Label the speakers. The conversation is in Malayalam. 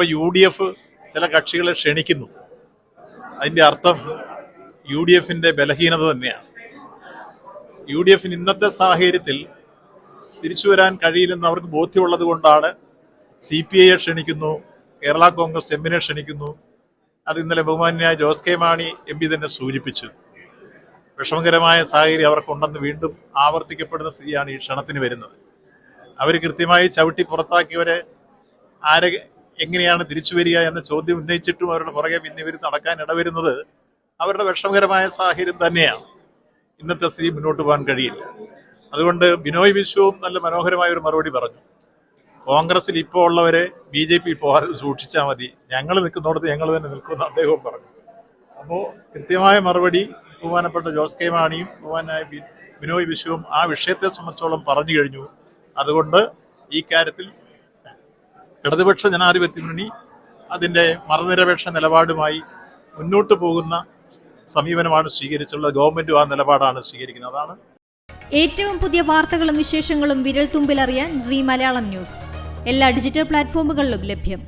Speaker 1: ഇപ്പൊ യു ഡി എഫ് ചില കക്ഷികളെ ക്ഷണിക്കുന്നു. അതിന്റെ അർത്ഥം യു ഡി എഫിന്റെ ബലഹീനത തന്നെയാണ്. യു ഡി എഫിന് ഇന്നത്തെ സാഹചര്യത്തിൽ തിരിച്ചു വരാൻ കഴിയില്ലെന്ന് അവർക്ക് ബോധ്യമുള്ളത് കൊണ്ടാണ് സി പി ഐയെ ക്ഷണിക്കുന്നു കേരള കോൺഗ്രസ് എമ്മിനെ ക്ഷണിക്കുന്നു. അത് ഇന്നലെ ബഹുമാന്യായ Jose K Mani M P തന്നെ സൂചിപ്പിച്ചു. വിഷമകരമായ സാഹചര്യം അവർക്കുണ്ടെന്ന് വീണ്ടും ആവർത്തിക്കപ്പെടുന്ന സ്ഥിതിയാണ് ഈ ക്ഷണത്തിന് വരുന്നത്. അവർ കൃത്യമായി ചവിട്ടി പുറത്താക്കിയവരെ ആരെ എങ്ങനെയാണ് തിരിച്ചു വരിക എന്ന ചോദ്യം ഉന്നയിച്ചിട്ടും അവരുടെ പുറകെ പിന്നെ ഇവർ നടക്കാൻ ഇടവരുന്നത് അവരുടെ വിഷമകരമായ സാഹചര്യം തന്നെയാണ്. ഇന്നത്തെ സ്ഥിതി മുന്നോട്ട് പോകാൻ കഴിയില്ല. അതുകൊണ്ട് ബിനോയ് വിശ്വവും നല്ല മനോഹരമായ ഒരു മറുപടി പറഞ്ഞു. കോൺഗ്രസിൽ ഇപ്പോൾ ഉള്ളവരെ ബി ജെ പി പോകാതെ സൂക്ഷിച്ചാൽ മതി. ഞങ്ങൾ നിൽക്കുന്നിടത്ത് ഞങ്ങൾ തന്നെ നിൽക്കുമെന്ന് അദ്ദേഹവും പറഞ്ഞു. അപ്പോൾ കൃത്യമായ മറുപടി ബഹുമാനപ്പെട്ട ജോസ് കെ മാണിയും ബഹുമാനായ ബിനോയ് വിശ്വവും ആ വിഷയത്തെ സംബന്ധിച്ചോളം പറഞ്ഞു കഴിഞ്ഞു. അതുകൊണ്ട് ഈ കാര്യത്തിൽ ഇടതുപക്ഷ ജനാധിപത്യ മുന്നണി അതിന്റെ മതനിരപേക്ഷ നിലപാടുമായി മുന്നോട്ട് പോകുന്ന സമീപനമാണ് സ്വീകരിച്ചുള്ളത് ഗവൺമെന്റും ആ നിലപാടാണ് സ്വീകരിക്കുന്നത്. അതാണ്
Speaker 2: ഏറ്റവും പുതിയ വാർത്തകളും വിശേഷങ്ങളും വിരൽ തുമ്പിലറിയാൻ സി മലയാളം ന്യൂസ്. എല്ലാ ഡിജിറ്റൽ പ്ലാറ്റ്ഫോമുകളിലും ലഭ്യം.